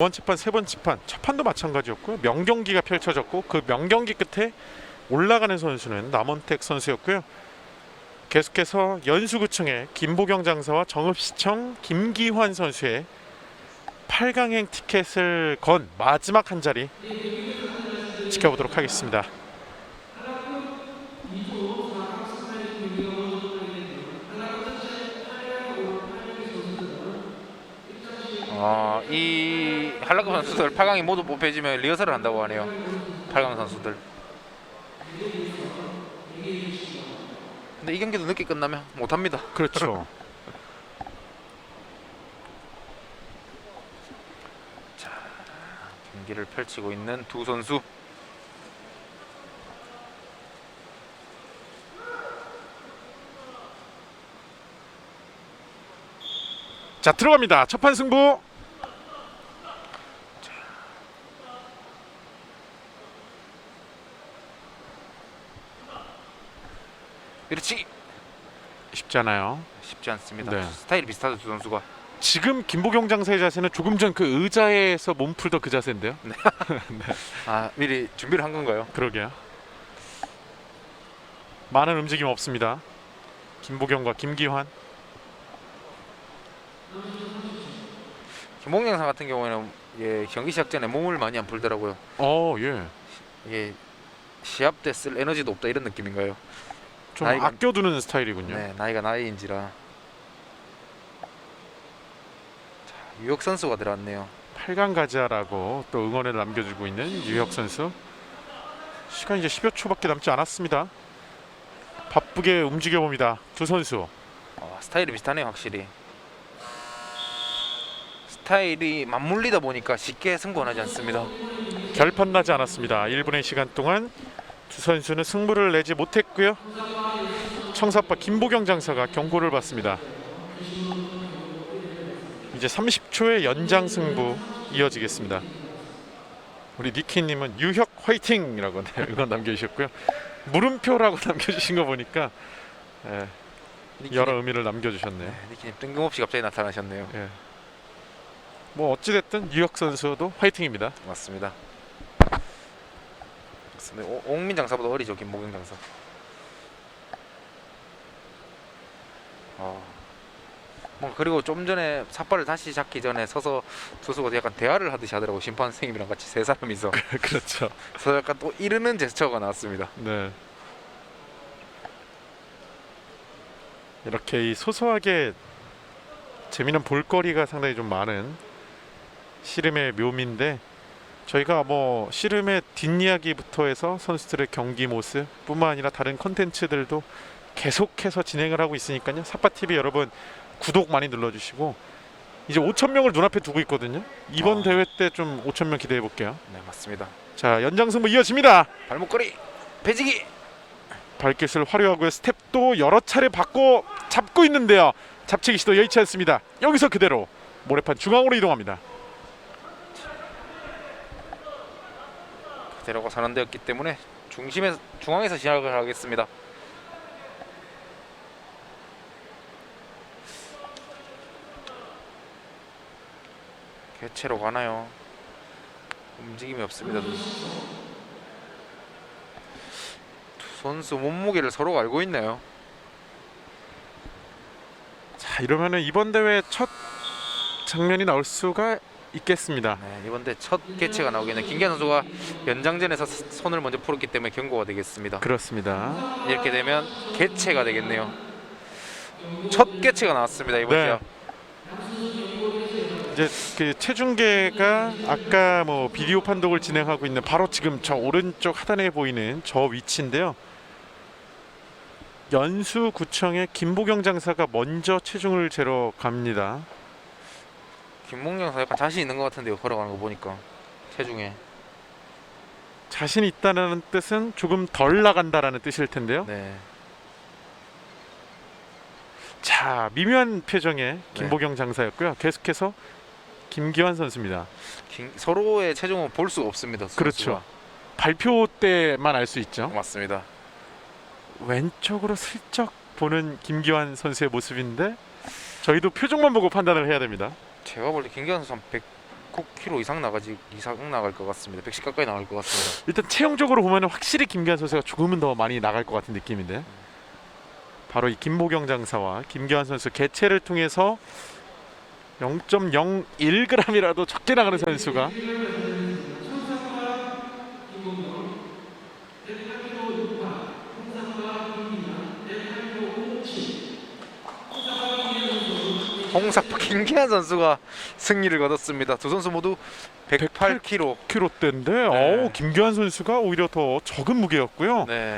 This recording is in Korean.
두 번째 판, 세 번째 판, 첫 판도 마찬가지였고요. 명경기가 펼쳐졌고 그 명경기 끝에 올라가는 선수는 남원택 선수였고요. 계속해서 연수구청의 김보경 장사와 정읍시청 김기환 선수의 8강행 티켓을 건 마지막 한 자리 지켜보도록 하겠습니다. 선수들 8강이 모두 뽑혀지면 리허설을 한다고 하네요. 8강 선수들. 근데 이 경기도 늦게 끝나면 못 합니다. 그렇죠. 경기를 펼치고 있는 두 선수. 자 들어갑니다. 첫판 승부. 그렇지. 쉽지 않아요. 쉽지 않습니다. 네. 스타일이 비슷하죠 두 선수가. 지금 김보경 장사의 자세는 조금 전 그 의자에서 몸 풀던 그 자세인데요. 아 미리 준비를 한 건가요? 그러게요. 많은 움직임 없습니다. 김보경과 김기환. 김봉영 선 같은 경우에는 예, 경기 시작 전에 몸을 많이 안 풀더라고요. 어 예. 이게 시합 때 쓸 에너지도 없다 이런 느낌인가요? 좀 나이가- 아껴두는 스타일이군요. 네, 나이가 나이인지라. 자, 유혁 선수가 들어왔네요. 8강 가자라고 또 응원을 남겨주고 있는 유혁 선수. 시간 이제 10여 초밖에 남지 않았습니다. 바쁘게 움직여 봅니다. 두 선수. 어, 스타일이 비슷하네요, 확실히. 스타일이 맞물리다 보니까 쉽게 승부하지 않습니다. 결판 나지 않았습니다. 1분의 시간 동안 두 선수는 승부를 내지 못했고요. 청사파 김보경 장사가 경고를 받습니다. 이제 30초의 연장 승부 이어지겠습니다. 우리 니키님은 유혁 화이팅이라고 네, 응원 남겨주셨고요. 물음표라고 남겨주신 거 보니까 예, 여러 의미를 남겨주셨네요. 니키님 뜬금없이 갑자기 나타나셨네요. 예. 뭐 어찌됐든 유혁 선수도 화이팅입니다. 맞습니다. 맞습니다. 오- 옥민 장사보다 어리죠, 김목영 장사. 어. 뭔가 그리고 좀 전에 삿발을 다시 잡기 전에 서서 투수가 약간 대화를 하듯이 하더라고 심판 선생님이랑 같이 세 사람이서 그렇죠. 그래서 약간 또 이르는 제스처가 나왔습니다. 네. 이렇게 이 소소하게 재미난 볼거리가 상당히 좀 많은 씨름의 묘미인데 저희가 뭐 씨름의 뒷이야기부터 해서 선수들의 경기 모습뿐만 아니라 다른 컨텐츠들도 계속해서 진행을 하고 있으니까요. 사파 TV 여러분 구독 많이 눌러주시고 이제 5천 명을 눈앞에 두고 있거든요. 이번 아. 대회 때 좀 5천 명 기대해 볼게요. 네 맞습니다. 자 연장 승부 이어집니다. 발목걸이 배지기 발깃을 화려하고요. 스텝도 여러 차례 받고 잡고 있는데요. 잡치기 시도 여의치 않습니다. 여기서 그대로 모래판 중앙으로 이동합니다. 대로가 선언되었기 때문에 중심에 중앙에서 시작을 하겠습니다. 개체로 가나요? 움직임이 없습니다. 두 선수 몸무게를 서로 알고 있나요? 자 이러면은 이번 대회 첫 장면이 나올 수가 있겠습니다. 네, 이번 대 첫 개체가 나오겠네요. 김기현 선수가 연장전에서 스- 손을 먼저 풀었기 때문에 경고가 되겠습니다. 그렇습니다. 이렇게 되면 개체가 되겠네요. 첫 개체가 나왔습니다 이번 네. 시합. 이제 그 체중계가 아까 뭐 비디오 판독을 진행하고 있는 바로 지금 저 오른쪽 하단에 보이는 저 위치인데요. 연수구청의 김보경 장사가 먼저 체중을 재러 갑니다. 김몽영 선수 약간 자신 있는 것 같은데요 걸어가는 거 보니까 체중에 자신 있다는 뜻은 조금 덜 나간다라는 뜻일 텐데요. 네 자 미묘한 표정의 김보경 장사였고요. 계속해서 김기환 선수입니다. 김- 서로의 체중은 볼 수가 없습니다 두 그렇죠. 선수가. 발표 때만 알 수 있죠. 맞습니다 왼쪽으로 슬쩍 보는 김기환 선수의 모습인데 저희도 표정만 보고 판단을 해야 됩니다. 제가 볼때 김기현 선수 한 109kg 이상 나가지 이상 나갈 것 같습니다. 110 가까이 나갈 것 같습니다. 일단 체형적으로 보면 확실히 김기환 선수가 조금은 더 많이 나갈 것 같은 느낌인데 바로 이 김보경 장사와 김기환 선수 개체를 통해서 0.01g이라도 적게 나가는 선수가 홍사파 김기한 선수가 승리를 거뒀습니다. 두 선수 모두 108kg. 킬로대인데 네. 어우 김기환 선수가 오히려 더 적은 무게였고요. 네.